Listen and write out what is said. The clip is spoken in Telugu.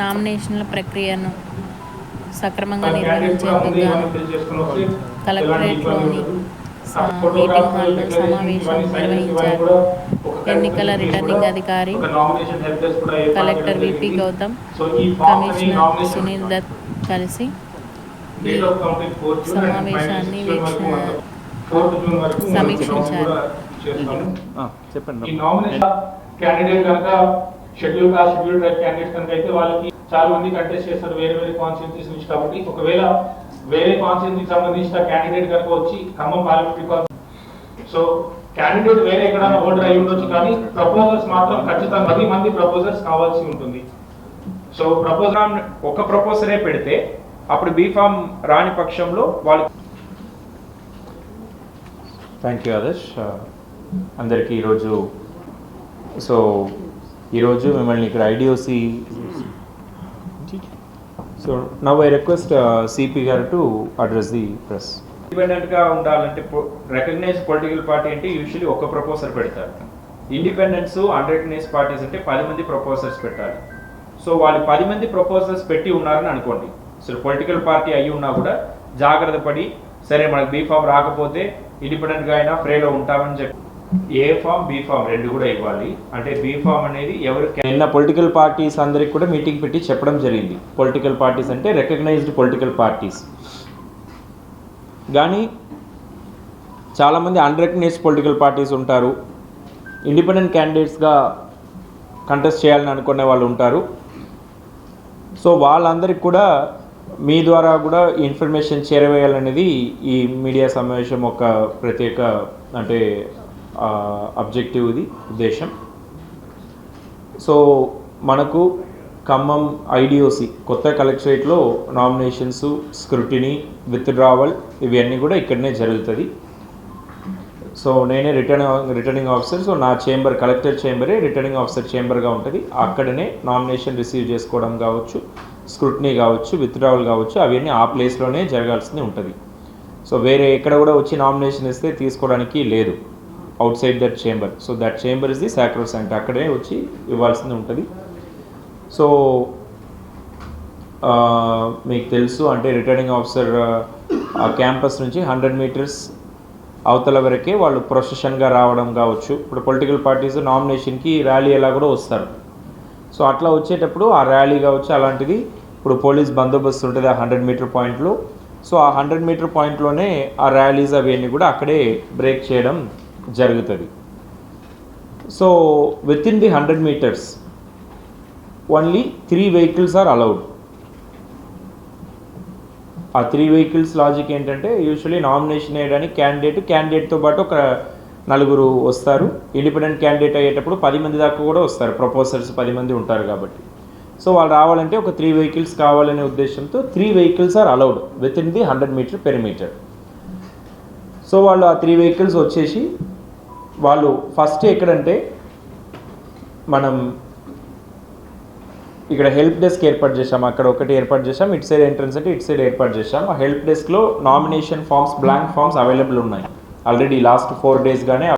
నామినేషన్ల ప్రక్రియను సక్రమంగా నిర్వహించేందుకు కలెక్టరేట్లోని మీటింగ్ హాల్లో సమావేశం నిర్వహించారు. ఎన్నికల రిటర్నింగ్ అధికారి collector VP Gautam commissioner Sunil Dutt కలిసి సమావేశాన్ని సమీక్షించారు. ఆ, చెప్పండి. Schedule caste schedule tribe candidates కనుక అయితే వాళ్ళకి చాలా మంది కంటెస్ట్ చేస్తారు వేరే వేరే కాన్స్టిట్యూన్సీస్ నుంచి కాబట్టి ఒకవేళ వేరే కాన్స్టిట్యూన్సీకి సంబంధించిన క్యాండిడేట్ కనుక వచ్చి ఖమ్మం పార్లమెంటరీ సో క్యాండిడేట్ వేరే ఎక్కడైనా ఓటర్ అయి ఉండొచ్చు కానీ ప్రపోజల్స్ మాత్రం ఖచ్చితంగా పది మంది ప్రపోజల్స్ కావాల్సి ఉంటుంది. సో ప్రపోజల్ ఒక ప్రపోజలే పెడితే అప్పుడు బీఫామ్ రాని పక్షంలో వాళ్ళు థ్యాంక్ యూ ఆదర్శ్ అందరికీ ఈరోజు సో ఈరోజు మిమ్మల్ని ఇక్కడ IDOC so now I request CP garu to address the press ఇండిపెండెంట్గా ఉండాలంటే రికగ్నైజ్ పొలిటికల్ పార్టీ అంటే యూజువలీ ఒక ప్రపోజల్ పెడతారు. ఇండిపెండెన్స్ అన్రికగ్నైజ్ పార్టీస్ అంటే పది మంది ప్రపోజల్స్ పెట్టాలి. సో వాళ్ళు పది మంది ప్రపోజల్స్ పెట్టి ఉన్నారని అనుకోండి. సో పొలిటికల్ పార్టీ అయి ఉన్నా కూడా జాగ్రత్త పడి సరే మనకు బీఫామ్ రాకపోతే ఇండిపెండెంట్గా అయినా ఫ్రీలో ఉంటామని చెప్పి ఏ ఫామ్ బీ ఫామ్ రెండు కూడా ఇవ్వాలి. అంటే బీ ఫామ్ అనేది ఎవరు నిన్న పొలిటికల్ పార్టీస్ అందరికి కూడా మీటింగ్ పెట్టి చెప్పడం జరిగింది. పొలిటికల్ పార్టీస్ అంటే రికగ్నైజ్డ్ పొలిటికల్ పార్టీస్ కానీ చాలామంది అన్రికగ్నైజ్డ్ పొలిటికల్ పార్టీస్ ఉంటారు. ఇండిపెండెంట్ క్యాండిడేట్స్గా కంటెస్ట్ చేయాలని అనుకునే వాళ్ళు ఉంటారు. సో వాళ్ళందరికీ కూడా మీ ద్వారా కూడా ఇన్ఫర్మేషన్ చేరవేయాలనేది ఈ మీడియా సమావేశం ఒక ప్రత్యేక అంటే అబ్జెక్టివ్ ఇది ఉద్దేశం. సో మనకు ఖమ్మం ఐడిఓసి కొత్త కలెక్టరేట్లో నామినేషన్స్ స్క్రూటినీ విత్డ్రావల్ ఇవన్నీ కూడా ఇక్కడనే జరుగుతుంది. సో నేనే రిటర్న్ రిటర్నింగ్ ఆఫీసర్ సో నా చేంబర్ కలెక్టర్ చేంబరే రిటర్నింగ్ ఆఫీసర్ చేంబర్గా ఉంటుంది. అక్కడనే నామినేషన్ రిసీవ్ చేసుకోవడం కావచ్చు స్క్రూటినీ కావచ్చు విత్డ్రావల్ కావచ్చు అవన్నీ ఆ ప్లేస్లోనే జరగాల్సింది ఉంటుంది. సో వేరే ఎక్కడ కూడా వచ్చి నామినేషన్ ఇస్తే తీసుకోవడానికి లేదు. Outside that chamber so that chamber is the sacrosanct అక్కడే వచ్చి ఇవ్వాల్సింది ఉంటుంది. సో మీకు తెలుసు అంటే రిటర్నింగ్ ఆఫీసర్ ఆ క్యాంపస్ నుంచి హండ్రెడ్ మీటర్స్ అవతల వరకే వాళ్ళు ప్రొసెషన్గా రావడం కావచ్చు. ఇప్పుడు పొలిటికల్ పార్టీస్ నామినేషన్కి ర్యాలీ ఎలా కూడా వస్తారు. సో అట్లా వచ్చేటప్పుడు ఆ ర్యాలీ కావచ్చు అలాంటిది ఇప్పుడు పోలీస్ బందోబస్తు ఉంటుంది ఆ హండ్రెడ్ మీటర్ పాయింట్లో సో ఆ హండ్రెడ్ మీటర్ పాయింట్లోనే ఆ ర్యాలీస్ అవన్నీ కూడా అక్కడే బ్రేక్ చేయడం జరుగుతుంది. So within the hundred metres only three vehicles are allowed ఆ త్రీ వెహికల్స్ లాజిక్ ఏంటంటే యూజువలీ నామినేషన్ వేయడానికి క్యాండిడేట్ క్యాండిడేట్తో పాటు ఒక నలుగురు వస్తారు. ఇండిపెండెంట్ క్యాండిడేట్ అయ్యేటప్పుడు పది మంది దాకా కూడా వస్తారు. ప్రపోజర్స్ పది మంది ఉంటారు కాబట్టి. సో వాళ్ళు రావాలంటే ఒక త్రీ వెహికల్స్ కావాలనే ఉద్దేశంతో three vehicles are allowed within the hundred meter perimeter so వాళ్ళు ఆ త్రీ వెహికల్స్ వచ్చేసి వాళ్ళు ఫస్ట్ ఎక్కడంటే మనం ఇక్కడ హెల్ప్ డెస్క్ ఏర్పాటు చేశాం. అక్కడ ఒకటి ఏర్పాటు చేశాం. ఇటు సైడ్ ఎంట్రన్స్ అంటే ఇటు సైడ్ ఏర్పాటు చేశాం. ఆ help డెస్క్లో nomination forms blank forms available ఉన్నాయి. Already last four డేస్గానే